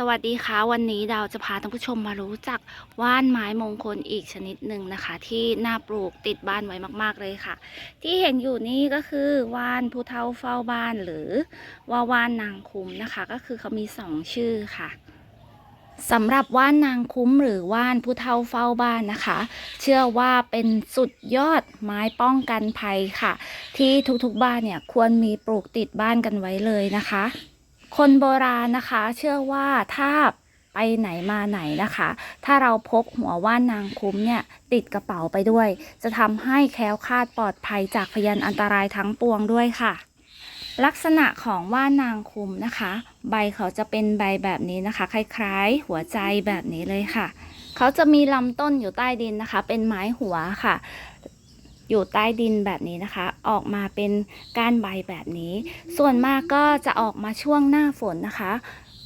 สวัสดีค่ะวันนี้ดาวจะพาท่านผู้ชมมารู้จักว่านไม้มงคลอีกชนิดหนึ่งนะคะ ที่น่าปลูกติดบ้านไว้มาก ๆเลยค่ะ ที่เห็นอยู่นี่ก็คือว่านผู้เฒ่าเฝ้าบ้านหรือว่าว่านนางคุ้มนะคะ ก็คือเขามีสองชื่อค่ะสำหรับว่านนางคุ้มหรือว่านผู้เฒ่าเฝ้าบ้านนะคะ เชื่อว่าเป็นสุดยอดไม้ป้องกันภัยค่ะ ที่ทุกๆบ้านเนี่ยควรมีปลูกติดบ้านกันไว้เลยนะคะ คนโบราณนะคะ เชื่อว่าถ้าไปไหนมาไหนนะคะ ถ้าเราพกหัวว่านนางคุ้มเนี่ยติดกระเป๋าไปด้วย จะทำให้แคล้วคลาดปลอดภัยจากพยันอันตรายทั้งปวงด้วยค่ะ ลักษณะของว่านนางคุ้มนะคะ ใบเขาจะเป็นใบแบบนี้นะคะ คล้ายๆ หัวใจแบบนี้เลยค่ะ เขาจะมีลำต้นอยู่ใต้ดินนะคะ เป็นไม้หัวค่ะ อยู่ใต้ดินแบบนี้นะคะ ออกมาเป็นก้านใบแบบนี้ ส่วนมากก็จะออกมาช่วงหน้าฝนนะคะ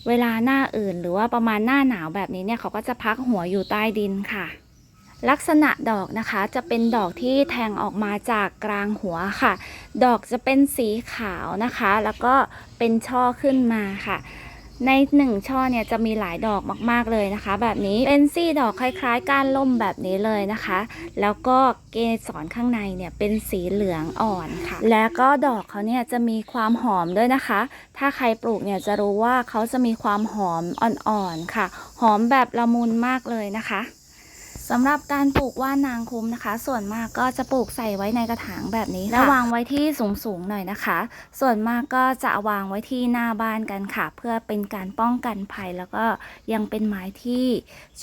เวลาหน้าอื่นหรือว่าประมาณหน้าหนาวแบบนี้เนี่ยเขาก็จะพักหัวอยู่ใต้ดินค่ะ ลักษณะดอกนะคะจะเป็นดอกที่แทงออกมาจากกลางหัวค่ะ ดอกจะเป็นสีขาวนะคะ แล้วก็เป็นช่อขึ้นมาค่ะ ในหนึ่งช่อเนี่ยจะมีหลายดอกมากๆเลยนะคะ แบบนี้เป็นซี่ดอกคล้ายๆก้านล่มแบบนี้เลยนะคะ แล้วก็เกสรข้างในเนี่ยเป็นสีเหลืองอ่อนค่ะ แล้วก็ดอกเขาเนี่ยจะมีความหอมด้วยนะคะ ถ้าใครปลูกเนี่ยจะรู้ว่าเขาจะมีความหอมอ่อนๆค่ะ หอมแบบละมุนมากเลยนะคะ สำหรับการปลูกว่านนางคุ้มนะคะ ส่วนมากก็จะปลูกใส่ไว้ในกระถางแบบนี้แล้ววางไว้ที่สูงๆหน่อยนะคะ ส่วนมากก็จะวางไว้ที่หน้าบ้านกันค่ะ เพื่อเป็นการป้องกันภัยแล้วก็ยังเป็นไม้ที่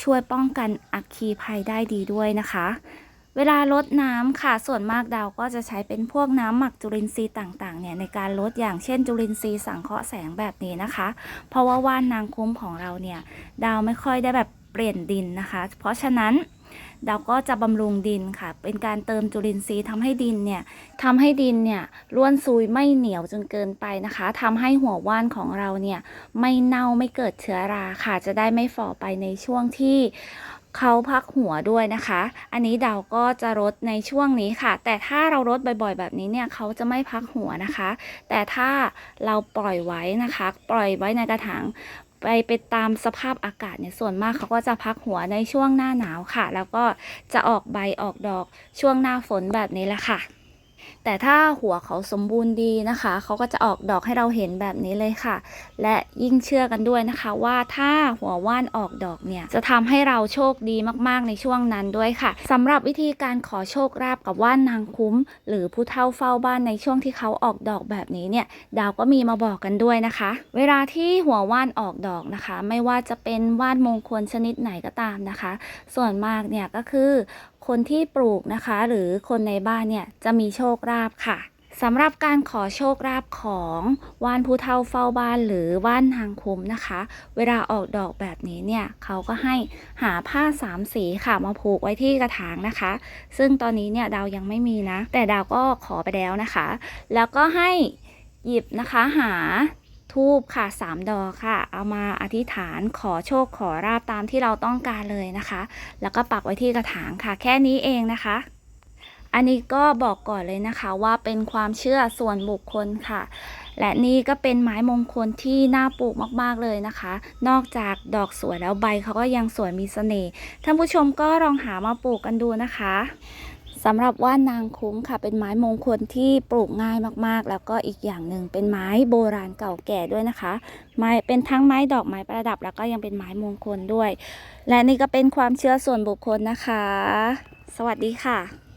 ช่วยป้องกันอัคคีภัยได้ดีด้วยนะคะ เวลาลดน้ำค่ะ ส่วนมากดาวก็จะใช้เป็นพวกน้ำหมักจุลินทรีย์ต่างๆเนี่ยในการลดอย่างเช่นจุลินทรีย์สังเคราะห์แสงแบบนี้นะคะ เพราะว่าว่านนางคุ้มของเราเนี่ยดาวไม่ค่อยได้แบบ เปลี่ยนดินนะคะ เพราะฉะนั้นเดาก็จะบำรุงดินค่ะ เป็นการเติมจุลินทรีย์ทำให้ดินเนี่ยทำให้ดินเนี่ยร่วนซุยไม่เหนียวจนเกินไปนะคะทำให้หัวว่านของเราเนี่ยไม่เน่าไม่เกิดเชื้อราค่ะ จะได้ไม่ฝ่อไปในช่วงที่เขาพักหัวด้วยนะคะ อันนี้ดาวก็จะรดในช่วงนี้ค่ะ แต่ถ้าเรารดบ่อยๆ แบบนี้เนี่ยเขาจะไม่พักหัวนะคะ แต่ถ้าเราปล่อยไว้นะคะ ปล่อยไว้ในกระถาง ไปไปตามสภาพอากาศเนี่ยส่วนมากเขาก็จะพักหัวในช่วงหน้าหนาวค่ะ แล้วก็จะออกใบออกดอกช่วงหน้าฝนแบบนี้แหละค่ะ แต่ถ้าหัวเขาสมบูรณ์ดีนะคะ เขาก็จะออกดอกให้เราเห็นแบบนี้เลยค่ะ และยิ่งเชื่อกันด้วยนะคะ ว่าถ้าหัวว่านออกดอกเนี่ย จะทำให้เราโชคดีมากๆในช่วงนั้นด้วยค่ะสำหรับวิธีการขอโชคลาภกับว่านนางคุ้ม หรือผู้เฒ่าเฝ้าบ้านในช่วงที่เขาออกดอกแบบนี้เนี่ย ดาวก็มีมาบอกกันด้วยนะคะ เวลาที่หัวว่านออกดอกนะคะ ไม่ว่าจะเป็นว่านมงคลชนิดไหนก็ตามนะคะ ส่วนมากเนี่ยก็คือ คนที่ปลูกนะคะ หรือคนในบ้านเนี่ยจะมีโชคลาภค่ะสำหรับการขอโชคลาภของว่านผู้เฒ่าเฝ้าบ้านหรือว่านหางคุ้มนะคะ เวลาออกดอกแบบนี้เนี่ยเขาก็ให้หาผ้าสามสีค่ะมาผูกไว้ที่กระถางนะคะ ซึ่งตอนนี้เนี่ยดาวยังไม่มีนะ แต่ดาวก็ขอไปแล้วนะคะ แล้วก็ให้หยิบนะคะหา ทูบค่ะสามดอกค่ะ เอามาอธิษฐานขอโชคขอราบตามที่เราต้องการเลยนะคะ แล้วก็ปักไว้ที่กระถางค่ะ แค่นี้เองนะคะ อันนี้ก็บอกก่อนเลยนะคะว่าเป็นความเชื่อส่วนบุคคลค่ะ และนี่ก็เป็นไม้มงคลที่น่าปลูกมากๆเลยนะคะ นอกจากดอกสวยแล้วใบเขาก็ยังสวยมีเสน่ห์ท่านผู้ชมก็ลองหามาปลูกกันดูนะคะ สำหรับว่านนางคุ้งค่ะ เป็นไม้มงคลที่ปลูกง่ายมากๆ แล้วก็อีกอย่างหนึ่งเป็นไม้โบราณเก่าแก่ด้วยนะคะ ไม้เป็นทั้งไม้ดอกไม้ประดับ แล้วก็ยังเป็นไม้มงคลด้วย และนี่ก็เป็นความเชื่อส่วนบุคคลนะคะ สวัสดีค่ะ